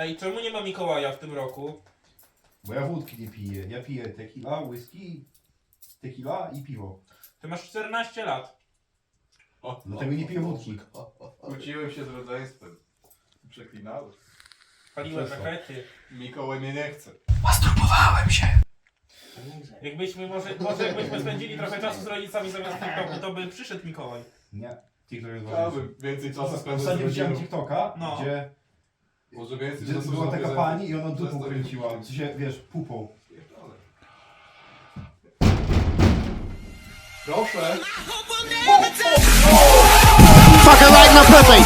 Ej, czemu nie ma Mikołaja w tym roku? Bo ja wódki nie piję. Ja piję tequila, whisky, tequila i piwo. Ty masz 14 lat. Dlatego nie piję wódki. Kłóciłem się z rodzeństwem. Przeklinałem. Paliłem Przestań. rakiety. Mikołaj mnie nie chce. Jakbyśmy może, może jakbyśmy spędzili trochę czasu z rodzicami zamiast TikToku, to by przyszedł Mikołaj. Nie. TikTok jest ważniejszy. Chciałbym więcej czasu spędzać z Ostatnio widziałem rodziną. TikToka, No. gdzie, Może więcej gdzie była taka pani i ona dupą kręciła. W sensie, wiesz, pupą. Proszę. Fucking like my pussy.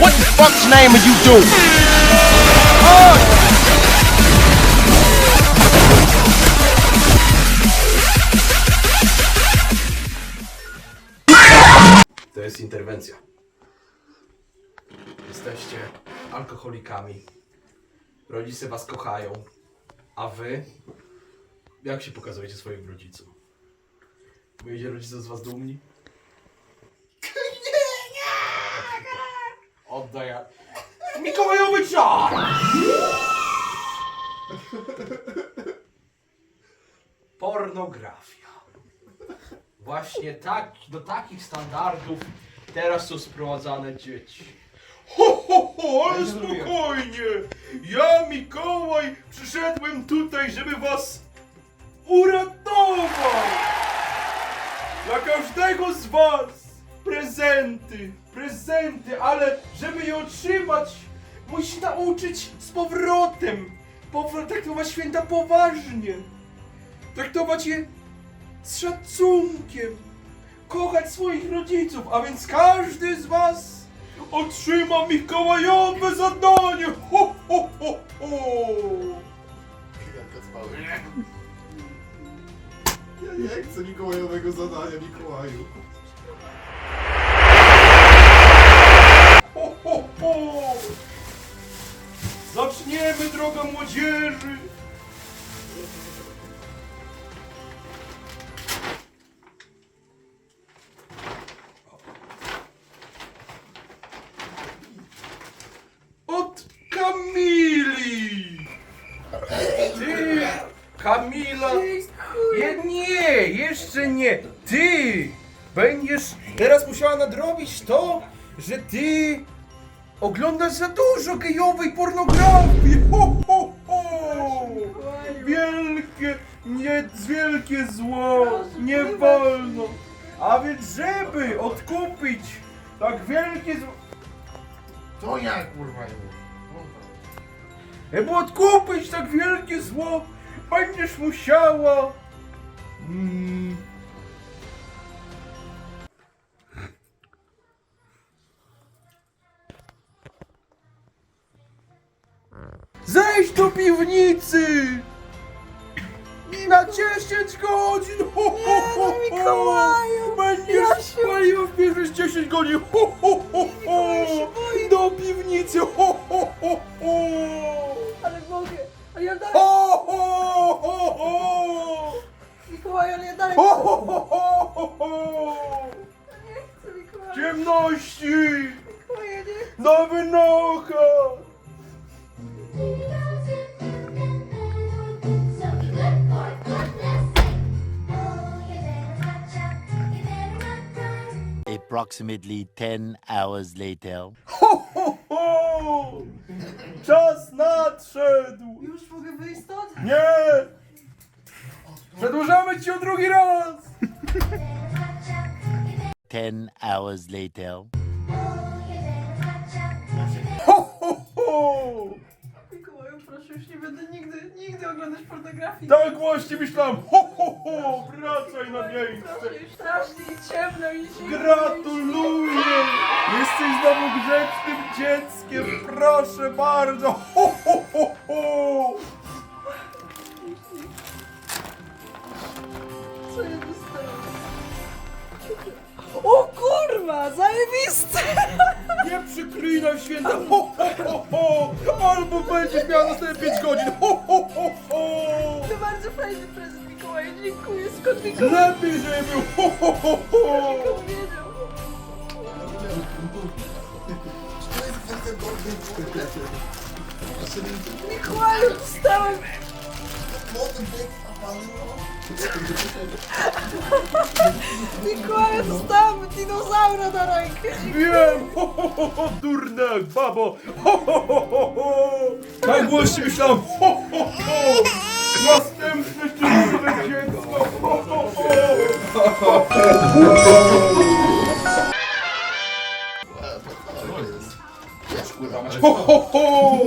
What the fuck's name are you doing? To jest interwencja. Jesteście alkoholikami. Rodzice was kochają. A wy? Jak się pokazujecie swoim rodzicom? Byliście rodzice z was dumni? Nie, nie! Oddaj ja... Mikołajowy czar! Pornografia. Właśnie tak, do takich standardów teraz są sprowadzane dzieci. Ho, ho, ho, ale spokojnie! Ja, Mikołaj, przyszedłem tutaj, żeby was uratować! Dla każdego z was prezenty, prezenty, ale żeby je otrzymać, musi nauczyć z powrotem. Powrot traktować święta poważnie. Traktować je z szacunkiem. Kochać swoich rodziców, a więc każdy z was otrzyma mikołajowe zadanie. Ho, ho, ho, ho. Ja nie chcę Mikołajowego zadania, Mikołaju. Ho, ho, ho. Zaczniemy, droga młodzieży. Nadrobić to, że ty oglądasz za dużo gejowej pornografii! Ho, ho, ho! Wielkie, nie, wielkie zło! Nie wolno! A więc żeby odkupić tak wielkie zło... To ja kurwa nie Żeby odkupić tak wielkie zło, będziesz musiała. Mm, zejść do piwnicy! Na 10 godzin! Ho, ho, ho, ho. Mikołaju, Będziesz ja się- spaliła w pierwsze 10 godzin! Ho, ho, ho, ho. Do piwnicy! Ho, ho, ho, ho. Approximately 10 hours later. Ho, ho, ho! Czas nadszedł! Już mogę wyjść stąd? Nie! Przedłużamy ci o drugi raz! 10 hours later. Oglądać pornografii. Tak właśnie myślałem! Ho, ho, ho! Wracaj na miejsce! Już strasznie i ciemno i zimno. Gratuluję! Jesteś znowu grzecznym dzieckiem! Proszę bardzo! Ho, ho, ho, ho! Co ja dostałam? O kurwa! Kurwa, zajebiste! Nie przyklinaj święta, ho, ho, ho, ho, albo będziesz miała następne 5 godzin, ho, ho, ho, ho. To bardzo fajny prezent Mikołaj, dziękuję. Skąd Mikołaj Lepiej, żeby był, ho, ho, ho, ho. wiedział? Mikołaju, dostałem! Mikołaju, dostałem dinozaura na rękę! Wiem, ho, ho, ho, ho, durna babo, ho, ho, ho, ho, ho. Głośno myślałem, ho, ho, ho. Następne szczęśliwe dziecko, ho, ho, ho. Ho, ho, ho!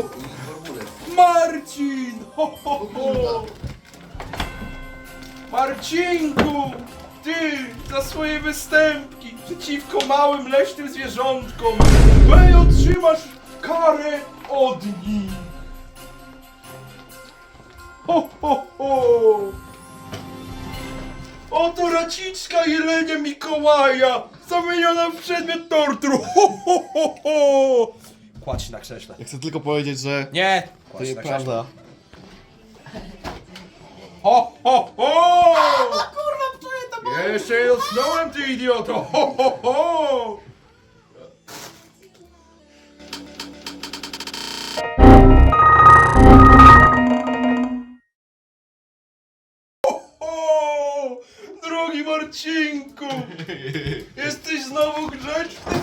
Marcin! Ho, ho, ho! Marcinku! Ty za swoje występki przeciwko małym leśnym zwierzątkom wy otrzymasz karę od nich! Ho, ho, ho! Oto raciczka jelenia Mikołaja zamieniona w przedmiot tortur! Ho, ho, ho, ho! Kładź się na krześle. Ja chcę tylko powiedzieć, że Nie! to Kładź się na krześle. nieprawda. Ho, ho, ho! Kurwa, czuję to Jeszcze nie dotknąłem, ty idioto! Ho, ho, ho! Ho, ho! Drogi Marcinku! Jesteś znowu grzecznym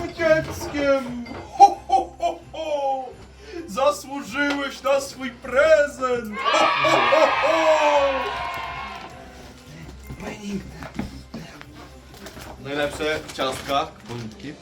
Najlepsze ciastka, bądźki.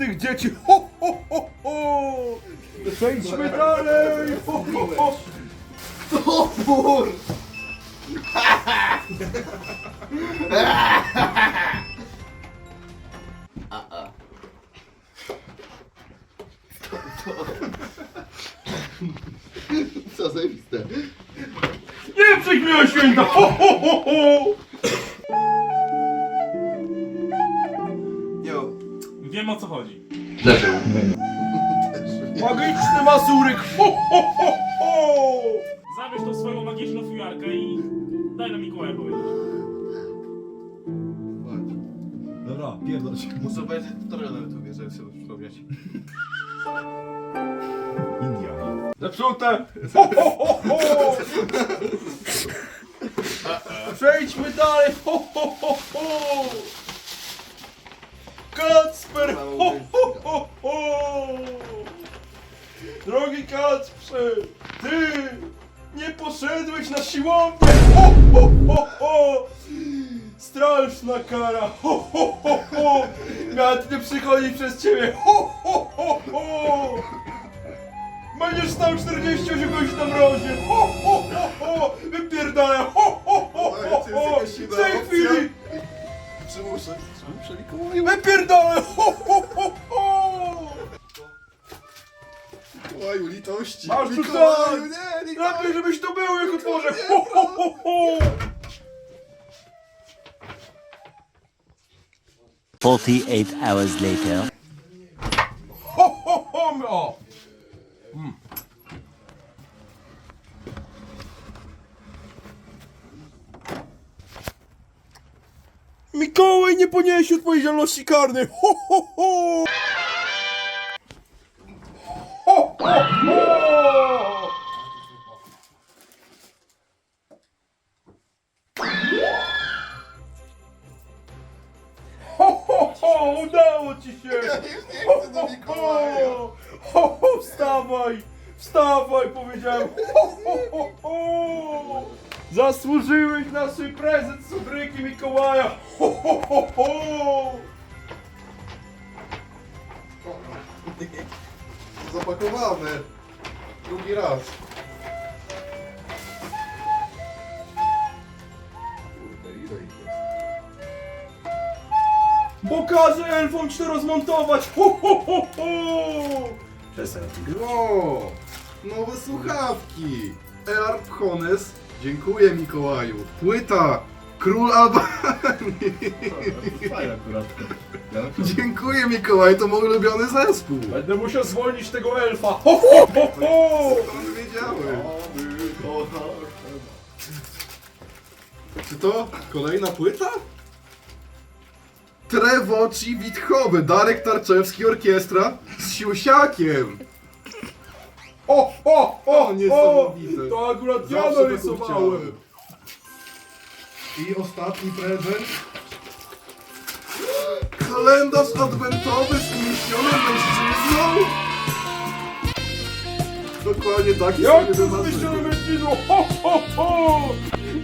Grzecznych dzieci! Ho, ho, ho, ho! Przejdźmy dalej! Ho, ho, ho! Topór! Co zajebiste. Nie przejmuj święta! Ho, ho, ho, ho! Wiem o co chodzi. Magiczny mazurek! Ho, ho, ho, ho! Zabierz tą swoją magiczną fujarkę i daj na Mikołaja powiedzieć. Dobra, pierdol się. Muszę obejrzeć tutorial na YouTube, żeby sobie przypomnieć. India. Zepsute! Ho, ho, ho, ho! Przejdźmy dalej! Ho, ho, ho, ho! Kacper! Ho, ho, ho, ho! Drogi Kacprze! Ty nie poszedłeś na siłownię! Ho, ho, ho, ho! Straszna kara! Ho, ho, ho, ho! Miała nie przychodzić przez ciebie! Ho, ho, ho, ho! Będziesz stał 48 godzin na mrozie! Ho, ho, ho, ho! Wypierdalaj! Ho, ho, ho, ho, ho! W tej chwili! Przymuszę, Mikołaj. Wypierdalaj! Ho, ho, ho, ho! Mikołaju, litości. Masz tu Mikołaju, tak. nie, Mikołaju. Lepiej, żebyś tu był, jak otworzę! Ho, ho, ho, ho! 48 hours later. Ho, ho, ho! O! Mm. Mikołaj nie poniesie odpowiedzialności karnej! Ho, ho, ho! Ho, Bo każę elfom ci to rozmontować! Ho, ho, ho, ho! Przestań. O, nowe słuchawki. Earp Hones. Dziękuję Mikołaju. Płyta. Król Albanii. Fajnie akurat. Ja na przykład- Dziękuję Mikołaj, to mój ulubiony zespół. Będę musiał zwolnić tego elfa! Ho, ho, ho, ho! Skąd wiedziałem? Czy to kolejna płyta? Trevoci Witchowy, Darek Tarczewski Orkiestra z siusiakiem. O, o, o, O, niesamowite. To akurat ja Zawsze narysowałem. chciałem. I ostatni prezent. Kalendarz adwentowy z umieszczonym mężczyzną. Dokładnie taki Jak to zmyślone Ho, ho, ho!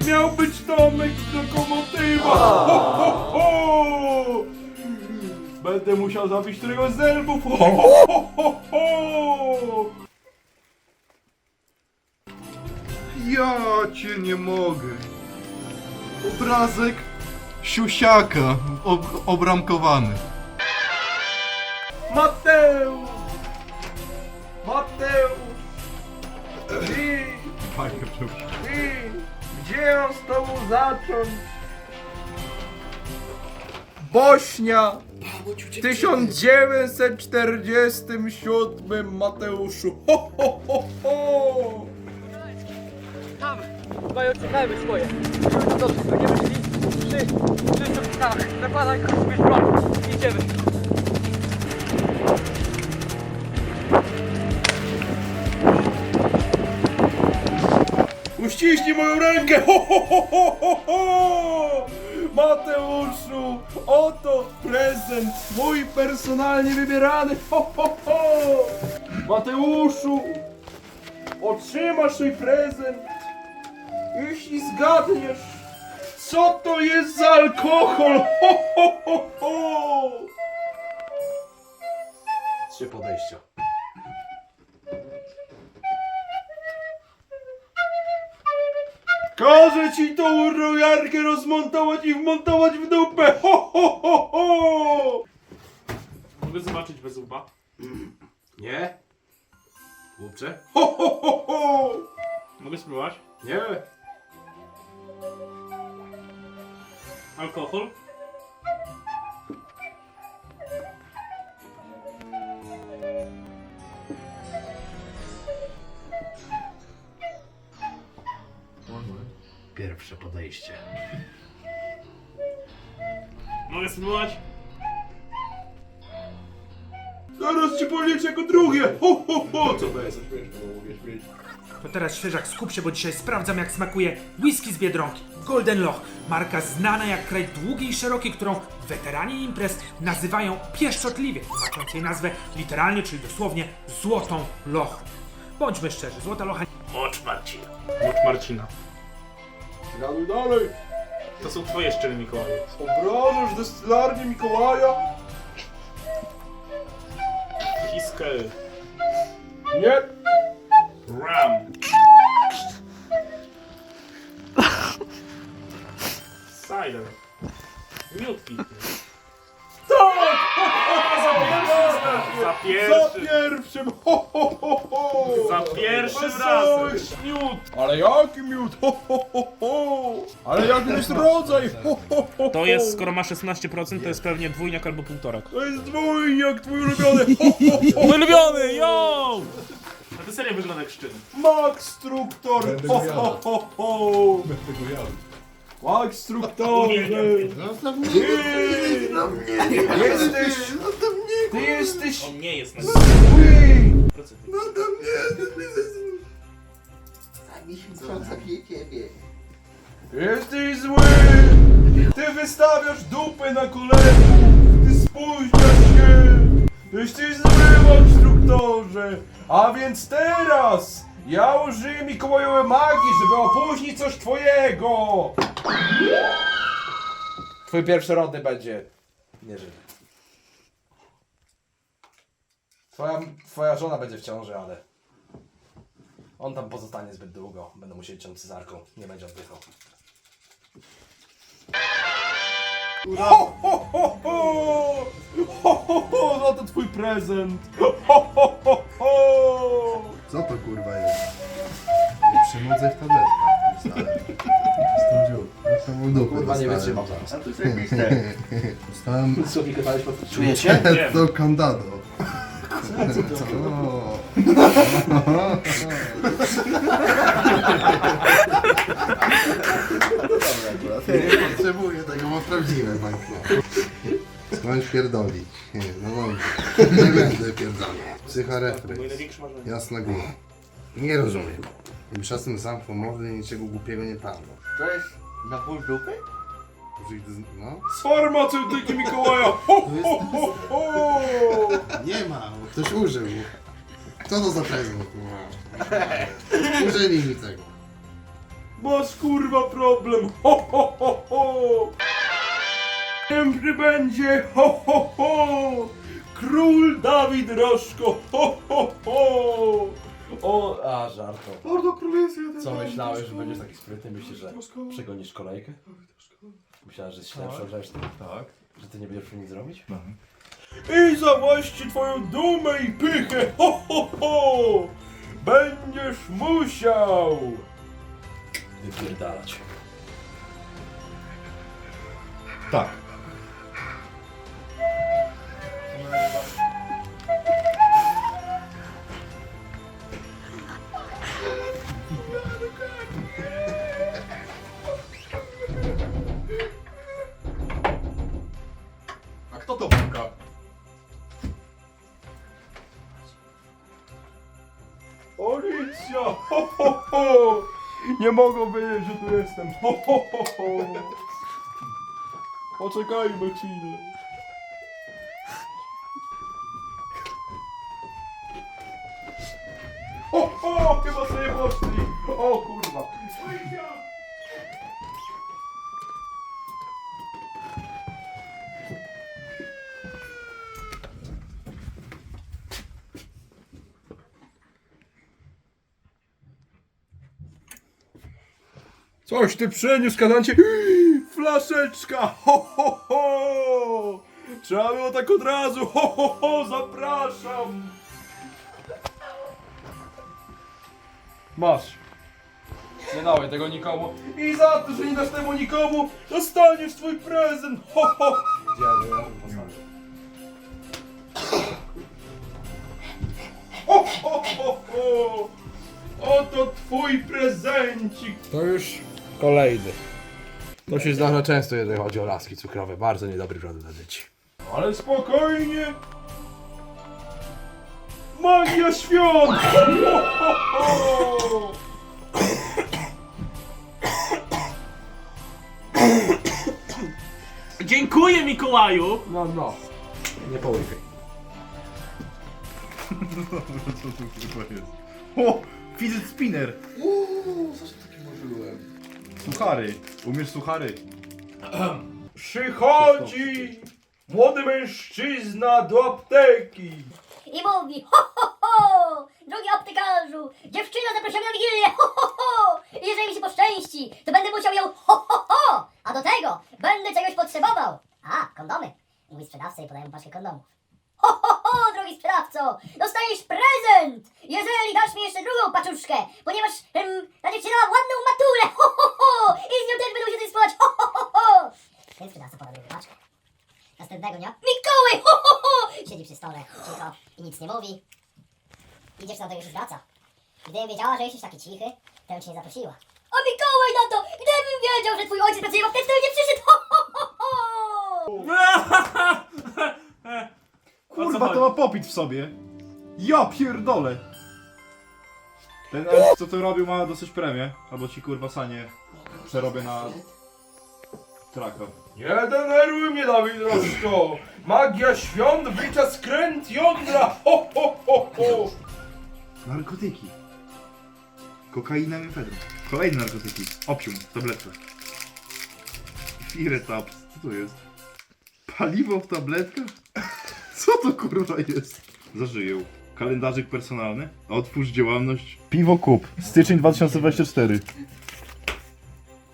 Miał być domek z lokomotywa! Ho, ho, ho! Będę musiał zabić któregoś z elfów! Ho, ho, ho, ho, ho! Ja cię nie mogę. Obrazek siusiaka ob obramkowany. Mateusz! Mateusz! Ty, Fajnie, ty, gdzie mam z tobą zacząć? Bośnia! W 1947 Mateuszu! Ho, ho, ho, ho! Tam! Mają czekajmy swoje. Dobrze, będziemy szli przy, przy broń. Idziemy. Uściśnij moją rękę! Ho, ho, ho, ho, ho, ho! Mateuszu, oto prezent mój personalnie wybierany! Ho, ho, ho! Mateuszu, otrzymasz swój prezent, jeśli zgadniesz, co to jest za alkohol! Ho, ho, ho, ho! Każę ci tą rojarkę rozmontować i wmontować w dupę! Ho, ho, ho, ho! Mogę zobaczyć bez łba. Nie? Chłopcze? Ho, ho, ho, ho! Mogę spróbować. Nie. Alkohol. Pierwsze podejście. Mogę spróbować. Zaraz ci policzę jako drugie! Ho, ho, ho! Co to jest? To teraz świeżak, skup się, bo dzisiaj sprawdzam jak smakuje whisky z Biedronki. Golden Loch, marka znana jak kraj długi i szeroki, którą weterani imprez nazywają pieszczotliwie, znacząc jej nazwę literalnie, czyli dosłownie złotą lochą. Bądźmy szczerzy, złota locha Mocz Marcina. Mocz Marcina. Gaduj dalej! To są twoje szczery Mikołaju. Obrażasz destylarnię Mikołaja? Hiskel. Nie! Ram. Cider. Miódki. Tak! Za Za pierwszy. pierwszym! Ho, ho, ho, ho! Za pierwszym razem. miód! Ale jaki miód? Ho, ho, ho, ho! Ale jaki jest rodzaj? Ho, ho, ho, To jest, skoro ma 16%, to jest pewnie dwójniak albo półtorak. To jest dwójniak twój ulubiony! Ho, ho, ho! Ulubiony, yo! A to serio wygląda jak szczyn. Max Struktor! Ho, ho, ho, ho! Będę go jadł. Instruktorze! Ty jesteś... Ty jesteś... On nie jest na zły! Jesteś zły! Ty wystawiasz dupę na kolegów! Ty spóźniasz się! Jesteś zły, instruktorze! A więc teraz ja użyję Mikołajowej magii, żeby opóźnić coś twojego! Twój pierwszy rodny będzie nieżywy. Twoja, twoja żona będzie w ciąży, ale on tam pozostanie zbyt długo. Będę musieli ciąć cezarką. Nie będzie oddychał. Ho, ho, ho, ho! Ho, ho, ho! No to twój prezent! Ho, ho, ho, ho! Co to kurwa jest? Przynudzę w tabletkach. Dostałem. Jestem dziób. Jestem w dupę Kurwa nie dostałem. wytrzymam zaraz. A to jest zajebiste. Dostałem Co kazałeś pod... Czujecie? to candado. O. Nie potrzebuję tego, bo prawdziwe bankno. Skądś pierdolić. Nie, no dobrze. Nie będę pierdolił. Psychorefleks. Jasna góra. Nie rozumiem. I czasem zamknął mordę i niczego głupiego nie padło. To jest na ból dupy? No. Z farmaceutyki Mikołaja! Ho, ho, ho, ho! Nie ma, bo ktoś użył. Co to za prezent? kurwa? Użyli mi tego. Masz kurwa problem! Ho, ho, ho, ho! Sempre będzie! Ho, ho, ho! Król Dawid Rożko! Ho, ho, ho! O, a żarto. Mordo królewskie, Co myślałeś, że będziesz taki sprytny? Myślisz, że przegonisz kolejkę? Myślałeś, że jesteś lepszą rzecz, Tak. że ty nie będziesz nic zrobić? I za właśnie twoją dumę i pychę! Ho, ho, ho! Będziesz musiał! Wypierdalać. Tak. Nie mogą wiedzieć, że tu jestem. Ho, ho, ho, ho! Poczekajmy chwilę. Ho, ho! Chyba sobie poszli! O kurwa! Coś ty przeniósł, kadancie. Flaszeczka! Ho, ho, ho! Trzeba było tak od razu. Ho, ho, ho! Zapraszam! Masz. Nie dałem tego nikomu. I za to, że nie dasz temu nikomu, dostaniesz twój prezent. Ho, ho! Postawię? Ho, ho, ho, ho! Oto twój prezencik! To już kolejny. To się zdarza często, jeżeli chodzi o laski cukrowe. Bardzo niedobry produkt dla dzieci. Ale spokojnie! Magia świąt! Ho, ho, ho! Dziękuję Mikołaju! No, no. Nie połykaj. O! Fidget spinner! Suchary. Umiesz suchary? Przychodzi młody mężczyzna do apteki. i mówi ho, ho, ho! Drogi aptekarzu, dziewczyna zaprosiła mnie na wigilię, ho, ho, ho! I jeżeli mi się poszczęści, to będę musiał ją ho, ho, ho! A do tego będę czegoś potrzebował. A, kondomy. I mój sprzedawca jej podaje paczkę kondomów. Ho, ho, ho, drogi sprzedawco! Dostajesz prezent! Jeżeli dasz mi jeszcze drugą paczuszkę, ponieważ em, ta dziewczyna ma ładną maturę, ho, ho, ho! I z nią też będą się coś ho, ho, ho, ho! Więc sprzedawca podał jej paczkę. Następnego dnia Mikołaj! Ho, ho, ho! Siedzi przy stole, cicho i nic nie mówi. I dziewczyna do niego się zwraca. Gdybym wiedziała, że jesteś taki cichy, to bym cię nie zaprosiła. A Mikołaj na to, gdybym wiedział, że twój ojciec pracuje w aptece, to nie przyszedł. Ho, ho. Kurwa, to ma popit w sobie. Ja pierdolę. Ten elf, co to robił, ma dosyć premię. Albo ci kurwa sanie przerobię na traka. Nie denerwuj mnie, Dawid Rożko! Magia świąt wlicza skręt jądra! Ho, ho, ho, ho! Narkotyki. Kokaina, mefedron. Kolejne narkotyki. Opium, tabletka. Firetaps, co to jest? Paliwo w tabletkach? Co to kurwa jest? Zażyję. Kalendarzyk personalny. Otwórz działalność. Piwo kup. Styczeń 2024.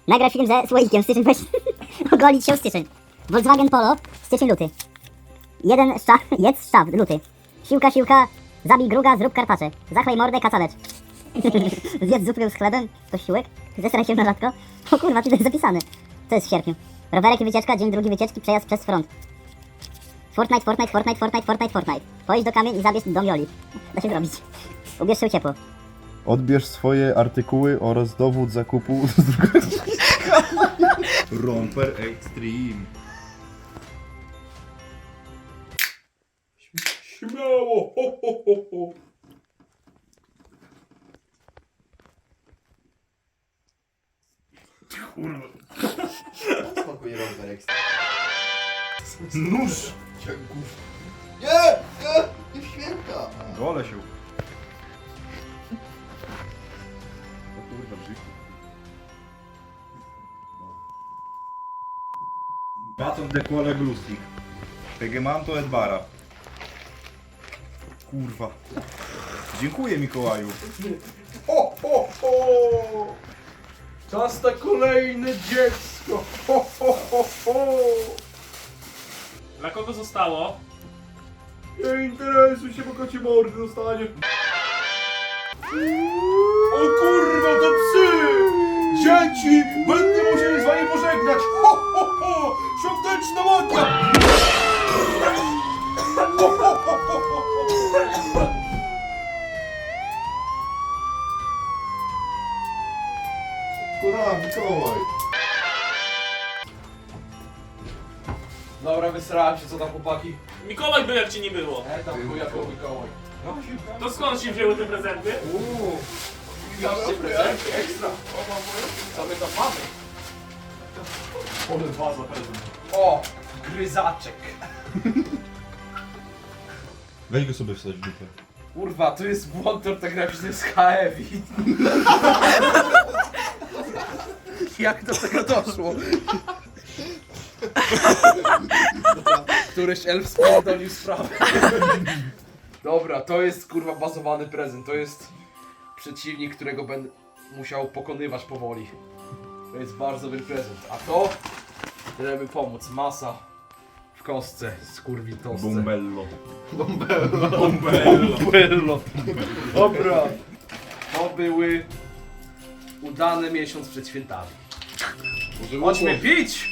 Nagraj film ze słoikiem, styczeń weź. Ogolić się w styczeń. Volkswagen Polo, styczeń luty. Jeden szczaf, jedz szczaf, luty. Siłka, siłka, zabij druga, zrób karpacze. Zachlej mordę, kacalecz. Zjedz zupkę z chlebem, to siłek. Zesraj się na rzadko. O kurwa, ty to jest zapisane. To jest w sierpniu. Rowerek i wycieczka, dzień drugi wycieczki, przejazd przez front. Fortnite, Fortnite, Fortnite, Fortnite, Fortnite, Fortnite. Pojedź do kamień i zabierz dom Joli. Da się zrobić. Ubierz się ciepło. Odbierz swoje artykuły oraz dowód zakupu Romper Extreme. Śmiało! Ho, ho, ho, ho! Smakuje rower ekstra. Nóż! Nie! Nie! Nie w święta! Gole się. O kurwa, brzyk. Baton de Glustik. Pegemanto et Bara. Kurwa. Dziękuję Mikołaju. Ho, ho, ho! Czas na kolejne dziecko! Ho, ho, ho, ho! Dla kogo zostało? Nie interesuj się, bo kocie mordy dostanie. O kurwa, to psy! Dzieci! Będę musiał się z wami pożegnać! Ho, ho, ho! Świąteczna! Ho, wysrałem się, co tam chłopaki? Mikołaj był jak ci nie było. E, tam chuja po Mikołaj. To skąd się wzięły te prezenty? Uuu, Widzicie prezenty, ekstra. Co my tam mamy? Ole dwa za prezent. O, gryzaczek. Weź go sobie wstać w dupę. Kurwa, to jest błąd ortograficzny z HEVI. Jak do tego doszło? Któryś elf spierdolił sprawę. Dobra, to jest kurwa bazowany prezent. To jest przeciwnik, którego będę musiał pokonywać powoli. To jest bardzo dobry prezent. A to, żeby pomóc. Masa w kostce, skurwitostce. Bumbello. Bumbello. Dobra. To były udane miesiąc przed świętami. Chodźmy pić!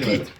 Pete.